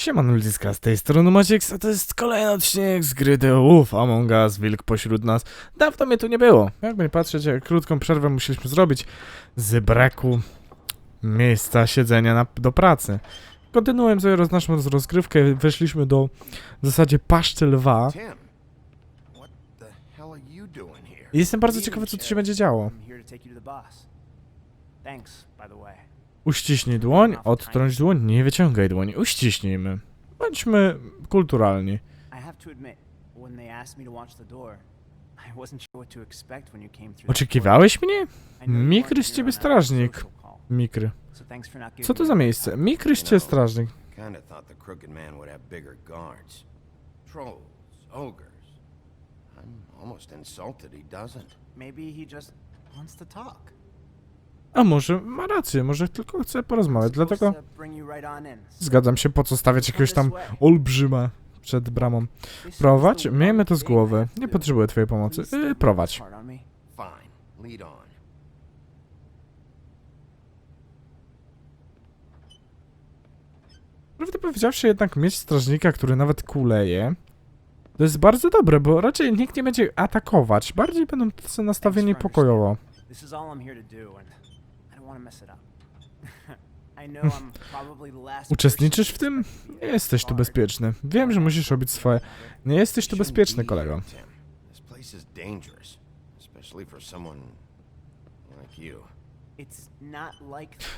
Siemano ludziska, z tej strony Maciek, a to jest kolejny odcinek z gry The Wolf Among Us, wilk pośród nas. Dawno mnie tu nie było. Jakby nie patrzeć, jak krótką przerwę musieliśmy zrobić z braku miejsca siedzenia na, do pracy. Kontynuując sobie roz, naszą rozgrywkę, weszliśmy do w zasadzie paszczy lwa. I jestem bardzo ciekawy, co tu się będzie działo. Thanks, by the way. Uściśnij dłoń, odtrąć dłoń, nie wyciągaj dłoni, uściśnijmy. Bądźmy kulturalni. Oczekiwałeś mnie? Mikry z ciebie strażnik. Mikry. Co to za miejsce? heads up. Mikryście strażnik. Kinda thought the crooked man would have bigger guards. Trolls, ogres. I'm almost insulted he doesn't. Maybe he just wants to talk. A może ma rację, może tylko chce porozmawiać, dlatego zgadzam się, po co stawiać jakiegoś tam olbrzyma przed bramą. Prowadź, miejmy to z głowy. Nie potrzebuję twojej pomocy. Yy, prowadź. Prawdę powiedziawszy, jednak mieć strażnika, który nawet kuleje, to jest bardzo dobre, bo raczej nikt nie będzie atakować. Bardziej będą tacy nastawieni pokojowo. Uczestniczysz w tym? to Nie jesteś tu bezpieczny. Wiem, że musisz robić swoje. Nie jesteś tu bezpieczny, be kolego.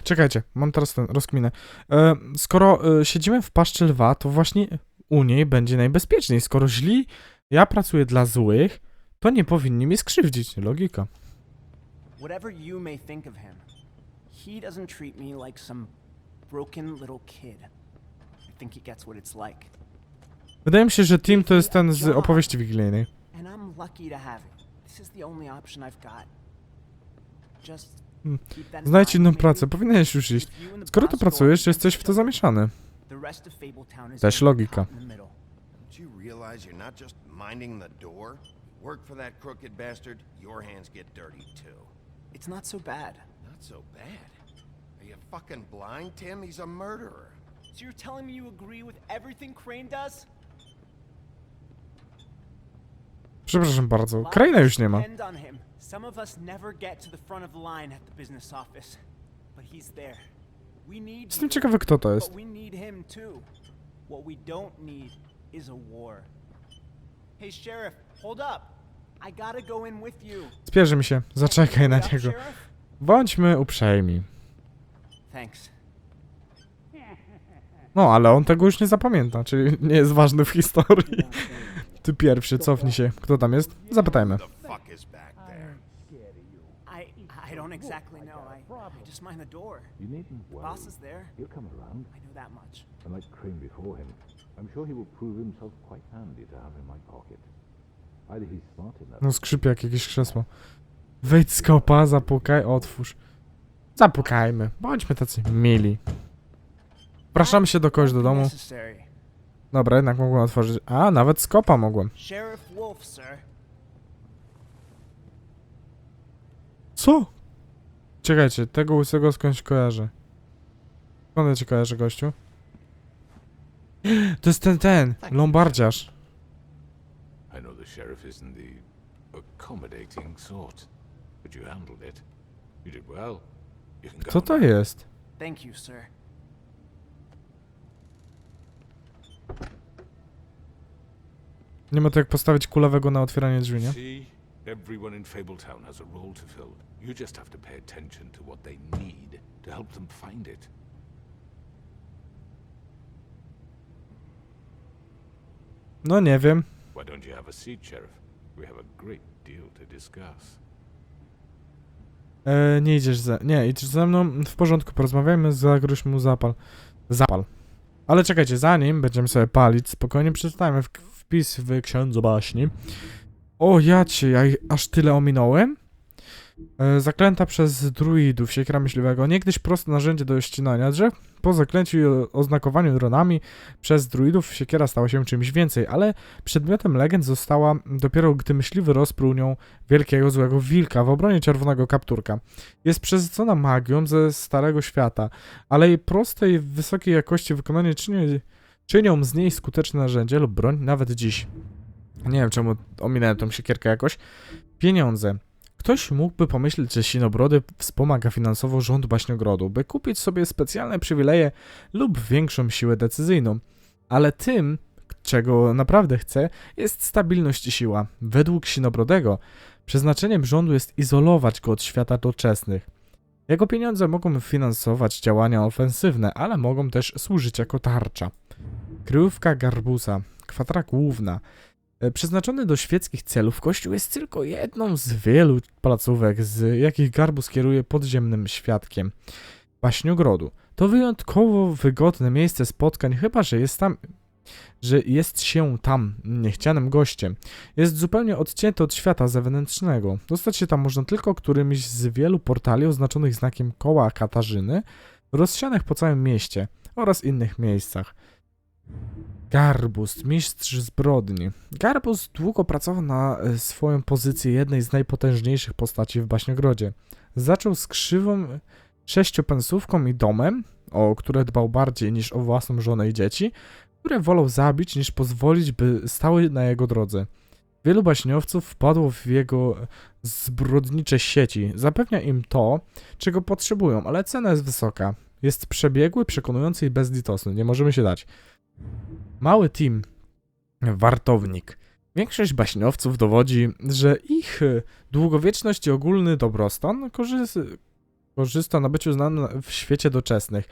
Czekajcie, mam teraz ten rozkminę. E, skoro e, siedzimy w paszczy lwa, to właśnie u niej będzie najbezpieczniej. Skoro źli, ja pracuję dla złych, to nie powinni mnie skrzywdzić. Logika. whatever you may think of him. He doesn't treat me like some broken little kid. I think he gets what it's like. Wydaje mi się, że Tim to jest ten z opowieści wigilijnej. And I'm lucky to have it. This is the only option I've got. Just Hmm. keep that in Znajdź mind, inną maybe pracę, powinieneś już iść. if you and the Skoro tu boss go pracujesz, against jesteś w each to other, zamieszany. the rest of Fabletown is Też gonna be logika. caught in the middle. Don't you realize you're not just minding the door? Work for that crooked bastard, your hands get dirty too. It's not so bad. So bad. Are you fucking blind, Tim? He's a murderer. So you're telling me you agree with everything Crane does? Przepraszam bardzo, Kraina już nie ma. Depend on him. Some of us never get to the front of the line at the business office, but he's there. We need Jestem you, ciekawy, kto to jest. but we need him too. What we don't need is a war. Hey sheriff, hold up. I gotta go in with you. Spierzy mi się, zaczekaj na Up, niego. sheriff? Bądźmy uprzejmi. No, ale on tego już nie zapamięta, czyli nie jest ważny w historii. Ty pierwszy, cofnij się. Kto tam jest? Zapytajmy. Who the fuck is back there? I I don't exactly know. I, I just mind the door. You needn't The worry. boss is there. He'll come around. I know that much. Unlike Crane before him, I'm sure he will prove himself quite handy to have in my pocket. Either he's smart enough. No skrzypie jak jakieś krzesło. Wejdź z kopa, zapukaj, otwórz. Zapukajmy. Bądźmy tacy mili. Wpraszamy się do kogoś do domu. Dobra, jednak mogłem otworzyć. A, nawet z kopa mogłem. Co? Czekajcie, tego łysego skądś kojarzę. Skąd ja cię kojarzę, gościu? To jest ten, ten, lombardziarz. I know the sheriff isn't the accommodating sort, but you handled it. You did well. You can go to now. jest? Thank you, sir. Nie ma to jak postawić kulawego na otwieranie drzwi, nie? See, everyone in Fabletown has a role to fill. You just have to pay attention to what they need to help them find it. No nie wiem. Why don't you have a seat, sheriff? We have a great deal to discuss. E, nie idziesz ze... Nie, idziesz ze mną. W porządku, porozmawiajmy, zagróź mu zapal. Zapal. Ale czekajcie, zanim będziemy sobie palić, spokojnie przeczytajmy wpis w księdzu baśni. O, ja cię, ja aż tyle ominąłem. E, zaklęta przez druidów siekiera myśliwego. Niegdyś proste narzędzie do ścinania drzew. Po zaklęciu i oznakowaniu dronami przez druidów siekiera stała się czymś więcej, ale przedmiotem legend została dopiero gdy myśliwy rozpruł nią wielkiego złego wilka w obronie czerwonego kapturka. Jest przesycona magią ze starego świata, ale jej prostej, wysokiej jakości wykonanie czyni czynią z niej skuteczne narzędzie lub broń nawet dziś. Nie wiem czemu ominąłem tą siekierkę jakoś. Pieniądze. Ktoś mógłby pomyśleć, że Sinobrody wspomaga finansowo rząd Baśniogrodu, by kupić sobie specjalne przywileje lub większą siłę decyzyjną. Ale tym, czego naprawdę chce, jest stabilność i siła. Według Sinobrodego przeznaczeniem rządu jest izolować go od świata doczesnych. Jego pieniądze mogą finansować działania ofensywne, ale mogą też służyć jako tarcza. Kryjówka Garbusa, kwatera główna. E, Przeznaczony do świeckich celów, kościół jest tylko jedną z wielu placówek, z jakich Garbus kieruje podziemnym świadkiem. Baśniogrodu. To wyjątkowo wygodne miejsce spotkań, chyba że jest tam że jest się tam niechcianym gościem. Jest zupełnie odcięty od świata zewnętrznego. Dostać się tam można tylko którymś z wielu portali oznaczonych znakiem koła Katarzyny, rozsianych po całym mieście oraz innych miejscach. Garbus, mistrz zbrodni. Garbus długo pracował na e, swoją pozycję jednej z najpotężniejszych postaci w Baśniogrodzie. Zaczął z krzywą sześciopensówką i domem, o które dbał bardziej niż o własną żonę i dzieci, które wolał zabić niż pozwolić, by stały na jego drodze. Wielu baśniowców wpadło w jego zbrodnicze sieci. Zapewnia im to, czego potrzebują, ale cena jest wysoka. Jest przebiegły, przekonujący i bezlitosny. Nie możemy się dać. Mały team. Wartownik. Większość baśniowców dowodzi, że ich y, długowieczność i ogólny dobrostan korzys- korzysta na byciu znanym w świecie doczesnych.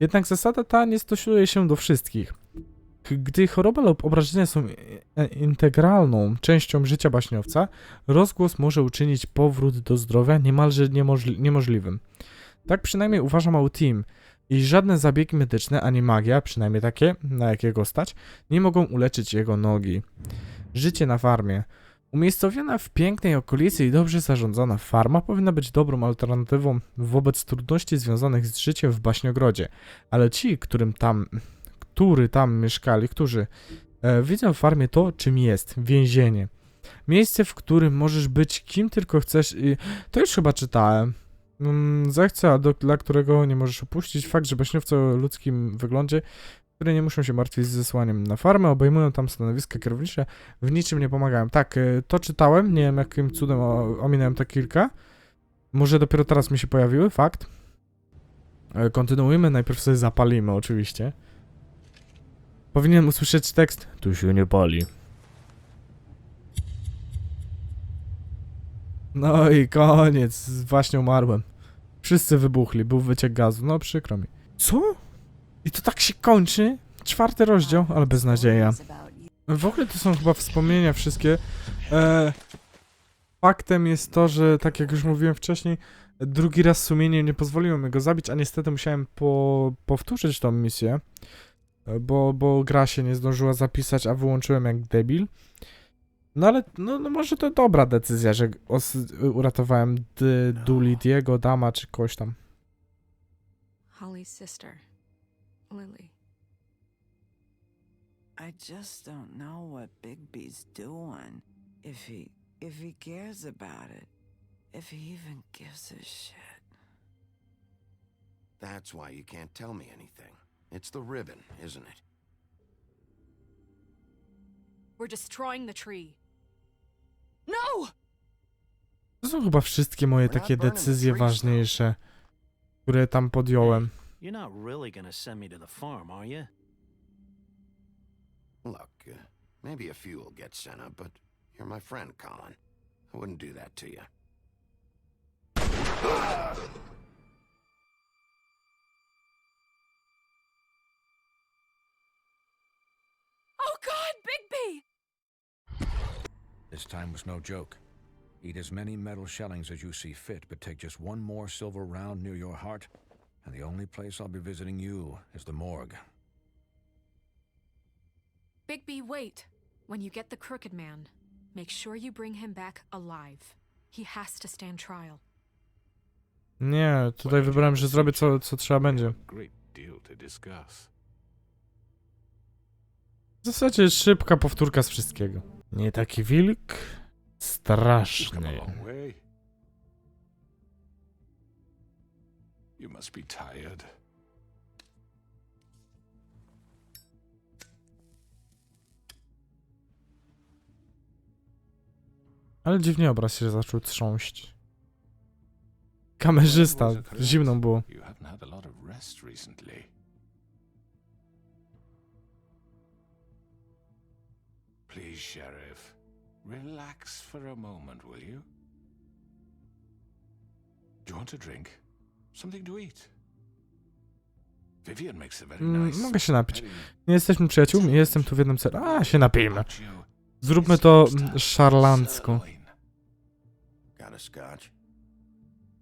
Jednak zasada ta nie stosuje się do wszystkich. Gdy choroba lub obrażenia są e, integralną częścią życia baśniowca, rozgłos może uczynić powrót do zdrowia niemalże niemożli- niemożliwym. Tak przynajmniej uważa mały team. I żadne zabiegi medyczne ani magia, przynajmniej takie, na jakiego stać, nie mogą uleczyć jego nogi. Życie na farmie. Umiejscowiona w pięknej okolicy i dobrze zarządzana farma powinna być dobrą alternatywą wobec trudności związanych z życiem w baśniogrodzie, ale ci, którym tam, który tam mieszkali, którzy e, widzą w farmie to, czym jest więzienie. Miejsce, w którym możesz być kim tylko chcesz i to już chyba czytałem. Mm, Zechce, a do, dla którego nie możesz opuścić. Fakt, że baśniowcy o ludzkim wyglądzie, które nie muszą się martwić z zesłaniem na farmę, obejmują tam stanowiska kierownicze, w niczym nie pomagają. Tak, y, to czytałem, nie wiem jakim cudem ominąłem to kilka. Może dopiero teraz mi się pojawiły, fakt. E, Kontynuujmy, najpierw sobie zapalimy oczywiście. Powinienem usłyszeć tekst. Tu się nie pali. No i koniec, właśnie umarłem. Wszyscy wybuchli, był wyciek gazu, no przykro mi. Co? I to tak się kończy? Czwarty rozdział, ale beznadzieja. W ogóle to są chyba wspomnienia wszystkie. E, faktem jest to, że tak jak już mówiłem wcześniej, drugi raz sumienie nie pozwoliło mi go zabić, a niestety musiałem po, powtórzyć tą misję, bo, bo gra się nie zdążyła zapisać, a wyłączyłem jak debil. No ale, no, no może to dobra decyzja, że os- uratowałem D- Dulidiego, Dama czy kogoś tam. Holly's sister, Lily. I just don't know what Bigby's doing. If he if he cares about it. If he even gives a shit. That's why you can't tell me anything. It's the ribbon, isn't it? We're destroying the tree. No! To są chyba wszystkie moje takie decyzje ważniejsze, które tam podjąłem. You're not really gonna send me to the farm, are you? Look, uh, maybe a few will get sent up, but you're my friend, Colin. I wouldn't do that to you. Oh God, Bigby! This time was no joke. Eat as many metal shellings as you see fit, but take just one more silver round near your heart, and the only place I'll be visiting you is the morgue. Bigby, wait. When you get the crooked man, make sure you bring him back alive. He has to stand trial. Nie, tutaj wybrałem, że zrobię co, co trzeba będzie. Great deal to discuss. W zasadzie szybka powtórka z wszystkiego. Nie taki wilk. Straszny. You must be tired. Ale dziwnie obraz się zaczął trząść. Kamerzysta, zimno było. Please, Sheriff, relax for a moment, will you? Do you want a drink? Something to eat? Vivian makes a very Mm, nice. mogę się napić. Nie jesteśmy przyjaciółmi, jestem tu w jednym celu. A, się napijmy. Zróbmy to mm, szarlancko. Got a scotch?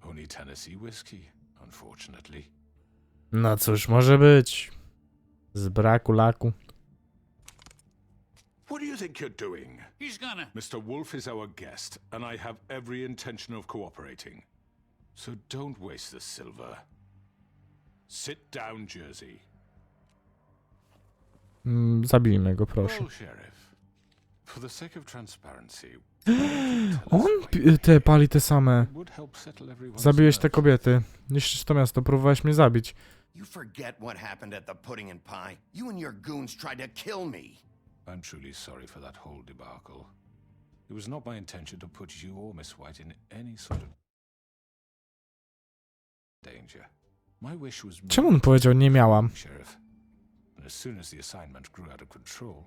Only Tennessee whiskey, unfortunately. No cóż, może być. Z braku laku. Think you're doing? He's gonna. Mr. Wolf is our guest, and I have every intention of cooperating. So don't waste the silver. Sit down, Jersey. Mm, zabijmy go, proszę. Well, Sheriff, for the sake of transparency, On te pali te same. it would help settle everyone's Zabiłeś te nerves. kobiety. Niszczysz to miasto, próbowałeś mnie zabić. You forget what happened at the Pudding and Pie? You and your goons tried to kill me. I'm truly sorry for that whole debacle. It was not my intention to put you or Miss White in any sort of danger. My wish was Czemu on powiedział nie miałam? Sheriff. And as soon as the assignment grew out of control,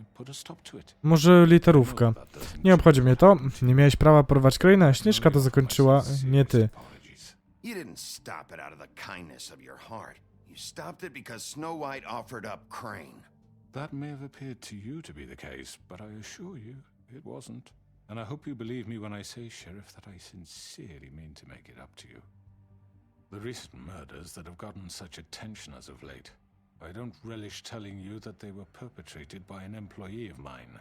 I put a stop to it. Może literówka. No, that doesn't Nie obchodzi mnie to. Nie miałeś prawa porwać krainę, a Śnieżka to zakończyła, nie ty. apologies. You didn't stop it out of the kindness of your heart. You stopped it because Snow White offered up Crane. That may have appeared to you to be the case, but I assure you it wasn't. And I hope you believe me when I say, Sheriff, that I sincerely mean to make it up to you. The recent murders that have gotten such attention as of late, I don't relish telling you that they were perpetrated by an employee of mine.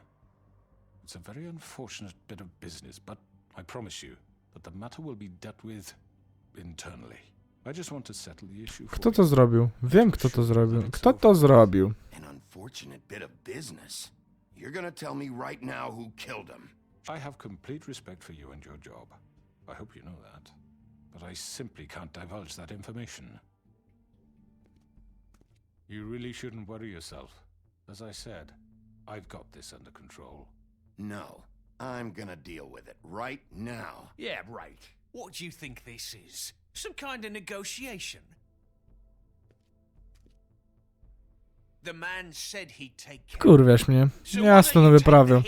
It's a very unfortunate bit of business, but I promise you that the matter will be dealt with internally. I just want to settle the issue for Kto you. to zrobił? Wiem, kto to zrobił. Kto to zrobił? An unfortunate bit of business. You're gonna tell me right now who killed him. I have complete respect for you and your job. I hope you know that. But I simply can't divulge that information. You really shouldn't worry yourself. As I said, I've got this under control. No, I'm gonna deal with it right now. Yeah, right. What do you think this is? Some kind of negotiation? The man said he'd take care. Kurwiasz mnie. So Ja why don't you stanowię the prawo.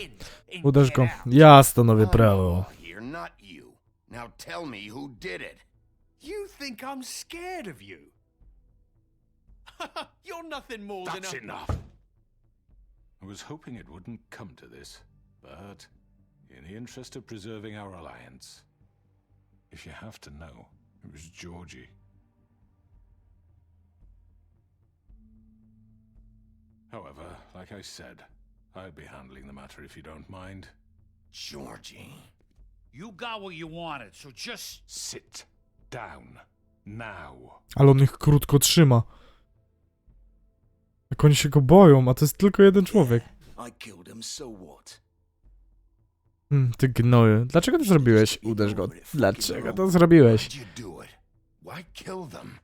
Uderz get go. out? Ja stanowię oh, I'm prawo. all Here, not you. Now tell me who did it. You think I'm scared of you? You're nothing more That's than a... enough! I was hoping it wouldn't come to this, but in the interest of preserving our alliance, if you have to know, it was Georgie. However, like I said, I'll be handling the matter if you don't mind. Georgie. You got what you wanted, so just... Sit down. Now. Ale on ich krótko trzyma. Jak oni się go boją, a to jest tylko jeden człowiek. I killed him, so what? Hmm, ty gnoju. Dlaczego to zrobiłeś? Uderz go. Dlaczego to zrobiłeś? Why kill them?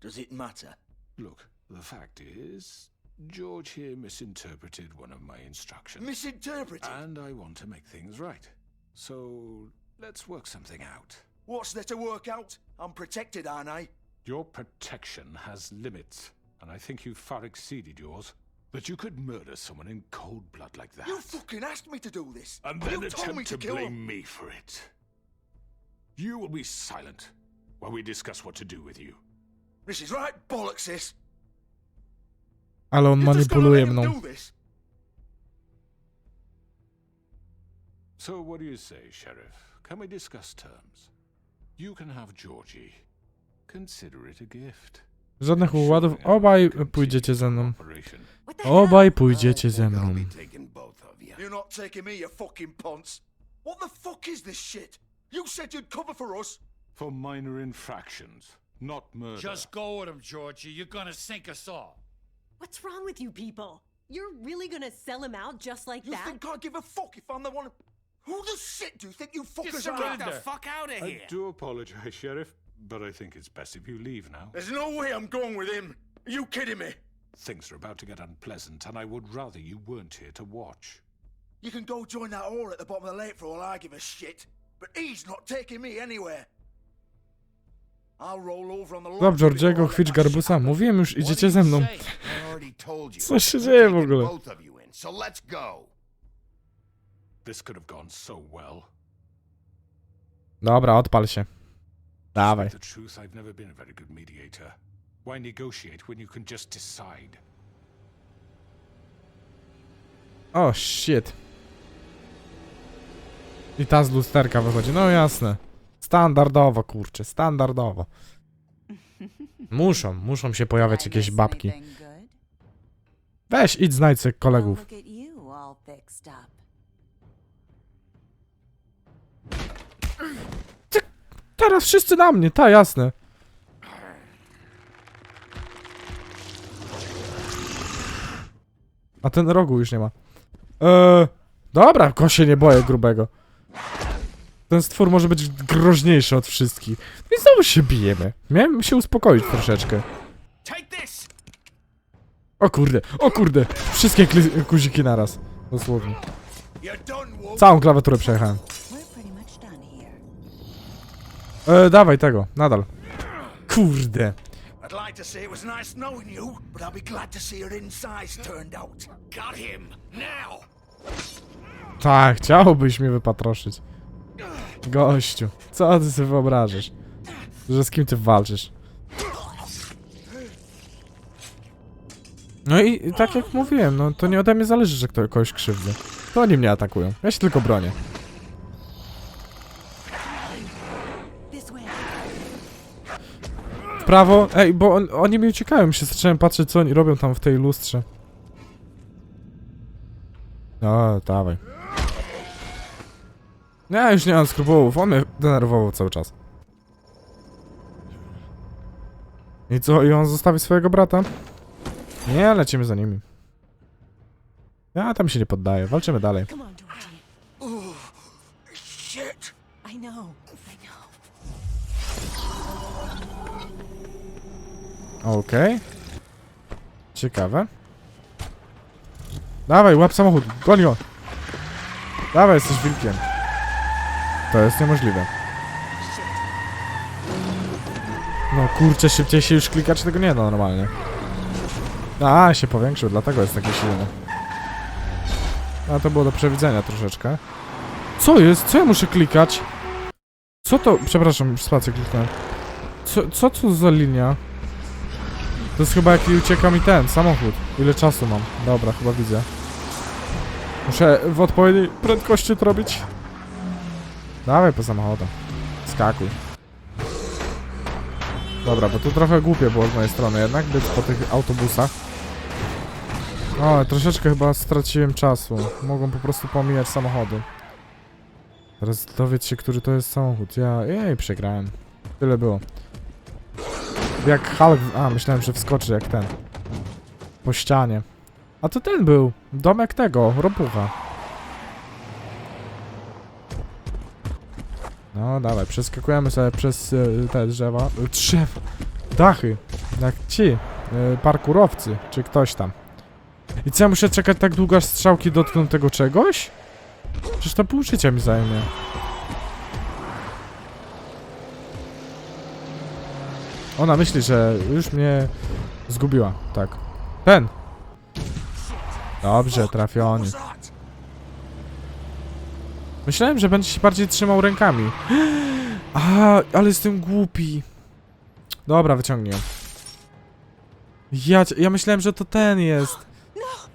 Does it matter? Look, the fact is, George here misinterpreted one of my instructions. Misinterpreted? And I want to make things right. So let's work something out. What's there to work out? I'm protected, aren't I? Your protection has limits, and I think you've far exceeded yours. That you could murder someone in cold blood like that. You fucking asked me to do this. and then attempt to, blame me for it. You will be silent while we discuss what to do with you. This is right bollocks, this. Ale on manipuluje mną. this. So, what do you say, Sheriff? Can we discuss terms? You can have Georgie. Consider it a gift. Żadnych układów. Obaj pójdziecie ze mną. Obaj pójdziecie ze think mną. be taking both of you. You're not taking me, you fucking ponce. What the fuck is this shit? You said you'd cover for us. For minor infractions, not murder. Just go with him, Georgie. You're gonna sink us all. What's wrong with you people? You're really gonna sell him out just like You that? think I give a fuck if I'm the one? Who the shit do you think you fuckers are? Get the fuck out of here! I do apologize, Sheriff, but I think it's best if you leave now. There's no way I'm going with him. Are you kidding me? Things are about to get unpleasant, and I would rather you weren't here to watch. You can go join that whore at the bottom of the lake for all I give a shit. But he's not taking me anywhere. I'll roll over on the Złap lodge Georgiego, before I chwyć let that garbusa. shit Mówiłem już, What idziecie ze you mną. I already told you. Co się We're dzieje w ogóle? Both of you in, so let's go. This could have gone so well. Dobra, odpal się. Dawaj. the truth, I've never been a very good mediator. Why negotiate when you can just decide? O, shit. I ta z lusterka wychodzi. No jasne. Standardowo, kurczę, standardowo. Muszą, muszą się pojawiać jakieś babki. Weź, idź znajdź sobie kolegów. Teraz wszyscy na mnie, ta jasne. A ten rogu już nie ma. Eee, dobra, ko się nie boję grubego. Ten stwór może być groźniejszy od wszystkich. I znowu się bijemy. Miałem się uspokoić troszeczkę. O kurde, o kurde. Wszystkie guziki naraz. Dosłownie. Całą klawiaturę przejechałem. E, dawaj tego, nadal. Kurde. I'd like to say it was nice knowing you, but I'll be glad to see your insides turned out. Got him! Now! Tak, chciałbyś mnie wypatroszyć. Gościu, co ty sobie wyobrażasz? Że z kim ty walczysz? No i, tak jak mówiłem, no to nie ode mnie zależy, że kto, kogoś krzywdzę. To oni mnie atakują. Ja się tylko bronię. W prawo, ej, bo on, oni mi uciekają, się zacząłem patrzeć, co oni robią tam w tej lustrze. No, dawaj. Ja już nie mam skrupułów, on mnie denerwował cały czas. I co, i on zostawi swojego brata? Nie, lecimy za nimi. Ja tam się nie poddaję, walczymy dalej. Come on. Okej. Ciekawe. Dawaj, łap samochód, goń go. Dawaj, jesteś wilkiem. To jest niemożliwe. No kurczę, szybciej się już klika, czy tego nie da normalnie. A, się powiększył, dlatego jest taki silny. A to było do przewidzenia troszeczkę. Co jest? Co ja muszę klikać? Co to? Przepraszam, spację kliknąłem. Co, co to za linia? To jest chyba jaki ucieka mi ten samochód. Ile czasu mam? Dobra, chyba widzę. Muszę w odpowiedniej prędkości to robić. Dawaj po samochodu. Skakuj. Dobra, bo to trochę głupie było z mojej strony jednak być po tych autobusach. O, troszeczkę chyba straciłem czasu. Mogą po prostu pomijać samochody. Teraz dowiedz się, który to jest samochód. Ja, jej, przegrałem. Tyle było. Jak Hulk... A, myślałem, że wskoczy jak ten. Po ścianie. A to ten był. Domek tego, ropucha. No, dawaj, przeskakujemy sobie przez e, te drzewa. E, drzewa. Dachy. Jak ci. E, parkurowcy, czy ktoś tam. I co, ja muszę czekać tak długo, aż strzałki dotkną tego czegoś? Przecież to pół życia mi zajmie. Ona myśli, że już mnie zgubiła. Tak. Ten. Dobrze, trafiony. Myślałem, że będzie się bardziej trzymał rękami. A, ale jestem głupi. Dobra, wyciągnij. Ja, ja myślałem, że to ten jest.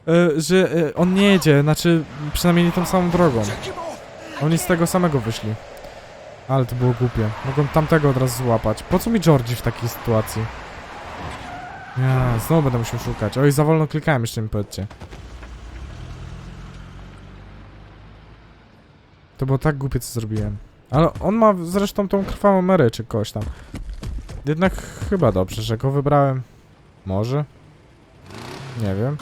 E, że e, on nie jedzie, znaczy przynajmniej nie tą samą drogą. Oni z tego samego wyszli. Ale to było głupie. Mogłem tamtego od razu złapać. Po co mi Georgie w takiej sytuacji? Ja, znowu będę musiał szukać. Oj, za wolno klikałem, jeszcze mi powiedzcie. To było tak głupie, co zrobiłem. Ale on ma zresztą tą krwawą merę, czy kogoś tam. Jednak chyba dobrze, że go wybrałem. Może? Nie wiem.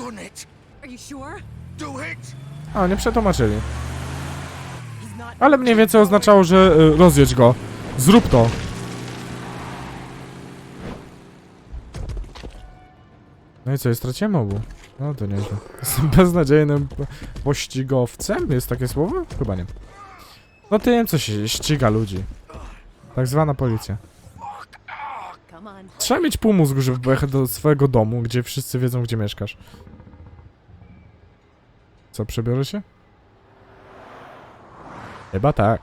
A, nie przetłumaczyli. Ale mniej więcej oznaczało, że y, rozjedź go. Zrób to. No i co, straciłem obu. No to nieźle. Jestem beznadziejnym po- pościgowcem? Jest takie słowo? Chyba nie. No tym, co się ściga ludzi. Tak zwana policja. Trzeba mieć pół mózgu, żeby pojechać do swojego domu, gdzie wszyscy wiedzą, gdzie mieszkasz. Co, przebiorę się? Chyba tak.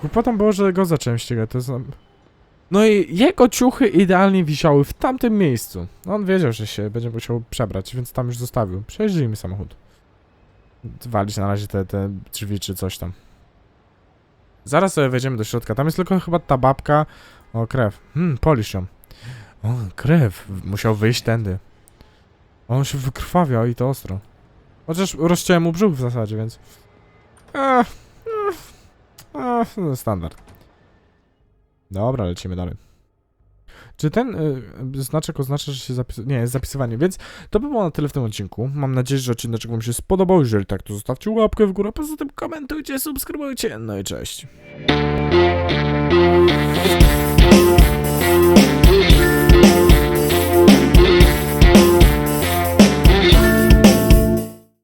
Głupotą było, że go zacząłem ścigać, to jest... No i jego ciuchy idealnie wisiały w tamtym miejscu. On wiedział, że się będzie musiał przebrać, więc tam już zostawił. Przejeździli mi samochód. Walić na razie te, te drzwi czy coś tam. Zaraz sobie wejdziemy do środka. Tam jest tylko chyba ta babka. O, krew. Hmm, polisz ją. O, krew. Musiał wyjść tędy. On się wykrwawia i to ostro. Chociaż rozciąłem mu brzuch w zasadzie, więc... Ech, no standard. Dobra, lecimy dalej. Czy ten y, znaczek oznacza, że się zapisuje? Nie, jest zapisywanie, więc to by było na tyle w tym odcinku. Mam nadzieję, że odcinek wam się spodobał. Jeżeli tak, to zostawcie łapkę w górę, poza tym komentujcie, subskrybujcie. No i cześć.